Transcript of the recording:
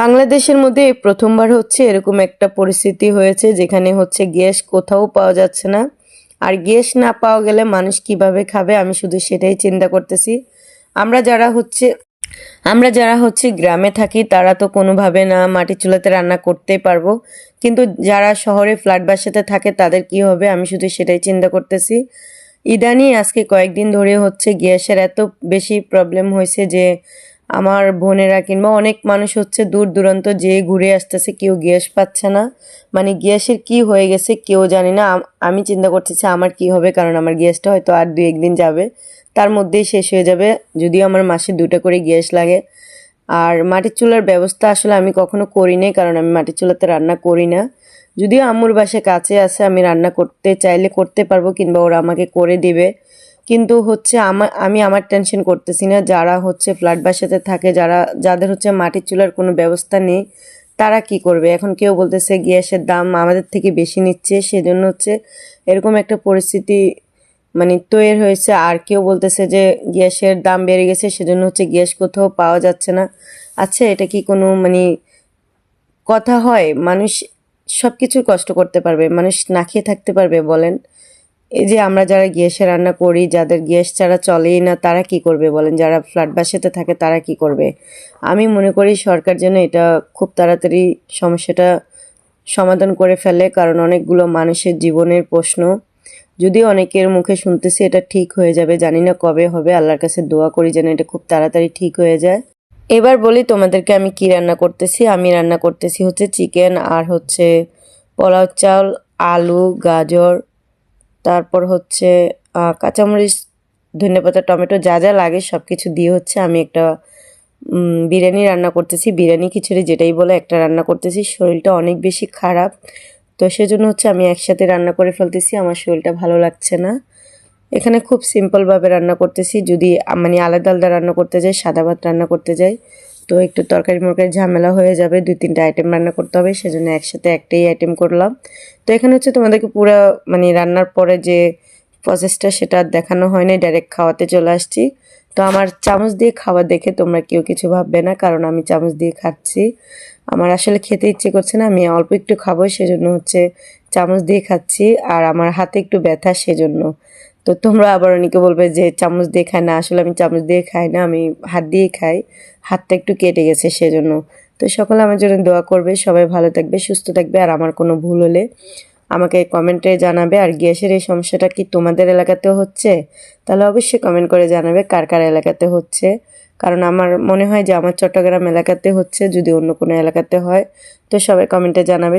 বাংলাদেশের মধ্যে প্রথমবার হচ্ছে এরকম একটা পরিস্থিতি হয়েছে যেখানে হচ্ছে গ্যাস কোথাও পাওয়া যাচ্ছে না। আর গ্যাস না পাওয়া গেলে মানুষ কীভাবে খাবে আমি শুধু সেটাই চিন্তা করতেছি। আমরা যারা হচ্ছে, আমরা যারা হচ্ছে গ্রামে থাকি তারা তো কোনোভাবে না মাটির চুলাতে রান্না করতেই পারব। কিন্তু যারা শহরে ফ্ল্যাট বাসাতে থাকে তাদের কি হবে আমি শুধু সেটাই চিন্তা করতেছি। ইদানি আজকে কয়েকদিন ধরে হচ্ছে গ্যাসের এত বেশি প্রবলেম হয়েছে যে আমার বোনেরা কিংবা অনেক মানুষ হচ্ছে দূর দূরান্ত যে ঘুরে আসতেছে, কেউ গ্যাস পাচ্ছে না। মানে গ্যাসের কি হয়ে গেছে কেউ জানি না। আমি চিন্তা করতেছি আমার কি হবে, কারণ আমার গ্যাসটা হয়তো আর দু একদিন যাবে। তার মধ্যেই শেষ হয়ে যাবে, যদিও আমার মাসে দুটো করে গ্যাস লাগে। আর মাটির চুলার ব্যবস্থা আসলে আমি কখনো করি নাই, কারণ আমি মাটির চুলাতে রান্না করি না। যদিও আম্মুর বাসা কাছে আছে, আমি রান্না করতে চাইলে করতে পারব, কিংবা ওরা আমাকে করে দিবে। কিন্তু হচ্ছে আমার আমি আমার টেনশন করতেছি না। যারা হচ্ছে ফ্ল্যাট বাসাতে থাকে, যারা, যাদের হচ্ছে মাটির চুলার কোনো ব্যবস্থা নেই, তারা কি করবে? এখন কেউ বলতেছে গ্যাসের দাম আমাদের থেকে বেশি নিচ্ছে, সেজন্য হচ্ছে এরকম একটা পরিস্থিতি মানে তৈরি হয়েছে। আর কেউ বলতেছে যে গ্যাসের দাম বেড়ে গেছে, সেজন্য হচ্ছে গ্যাস কোথাও পাওয়া যাচ্ছে না। আচ্ছা এটা কি কোনো মানে কথা হয়? মানুষ সব কিছু কষ্ট করতে পারবে, মানুষ না খেয়ে থাকতে পারবে, বলেন। এই যে আমরা যারা গ্যাসে রান্না করি, যাদের গ্যাস ছাড়া চলেই না, তারা কি করবে বলেন? যারা ফ্ল্যাট বাসাতে থাকে, তারা কি করবে? আমি মনে করি সরকার যেন এটা খুব তাড়াতাড়ি সমস্যাটা সমাধান করে ফেলে, কারণ অনেকগুলো মানুষের জীবনের প্রশ্ন। যদিও অনেকের মুখে শুনতেছি এটা ঠিক হয়ে যাবে, জানি না কবে হবে, আল্লাহর কাছে দোয়া করি যেন এটা খুব তাড়াতাড়ি ঠিক হয়ে যায়। এবার বলি তোমাদেরকে আমি কি রান্না করতেছি। আমি রান্না করতেছি হচ্ছে চিকেন আর হচ্ছে পোলাও চাল, আলু, গাজর তারপর হচ্ছে কাঁচামরিচ, ধনেপাতা, টমেটো যা যা লাগে সব কিছু দিয়ে হচ্ছে আমি একটা বিরিয়ানি রান্না করতেছি। বিরিয়ানি খিচুড়ি যেটাই বলে একটা রান্না করতেছি। শরীরটা অনেক বেশি খারাপ। তো সেজন্য হচ্ছে আমি একসাথে রান্না করে ফেলতেছি। আমার শরীরটা ভালো লাগছে না। এখানে খুব সিম্পলভাবে রান্না করতেছি। যদি মানে আলাদা আলাদা রান্না করতে যাই, সাদা ভাত রান্না করতে যাই তো একটু তরকারি মরকারি ঝামেলা হয়ে যাবে, দুই তিনটা আইটেম রান্না করতে হবে, সেজন্য একসাথে একটাই আইটেম করলাম। তো এখানে হচ্ছে তোমাদেরকে পুরো মানে রান্নার পরে যে প্রসেসটা সেটা দেখানো হয়নি ডাইরেক্ট খাওয়াতে চলে আসছি। তো আমার চামচ দিয়ে খাবার দেখে তোমরা কেউ কিছু ভাববে না, কারণ আমি চামচ দিয়ে খাচ্ছি। আমার আসলে খেতে ইচ্ছে করছে না, আমি অল্প একটু খাব, সেজন্য হচ্ছে চামচ দিয়ে খাচ্ছি, আর আমার হাতে একটু ব্যথা, সেজন্য। তো তোমরা আবার অনেকে বলবে যে চামচ দিয়ে খায় না, আসলে আমি চামচ দিয়ে খাই না, আমি হাত দিয়ে খাই, হাতটা একটু কেটে গেছে সেজন্য। তো সকলে আমার জন্য দোয়া করবে, সবাই ভালো থাকবে, সুস্থ থাকবে, আর আমার কোনো ভুল হলে আমাকে কমেন্টে জানাবে। আর গ্যাসের এই সমস্যাটা কি তোমাদের এলাকাতেও হচ্ছে? তাহলে অবশ্যই কমেন্ট করে জানাবে কার কার এলাকাতে হচ্ছে। কারণ আমার মনে হয় যে আমার চট্টগ্রাম এলাকাতে হচ্ছে, যদি অন্য কোনো এলাকাতে হয়, তো সবাই কমেন্টে জানাবে।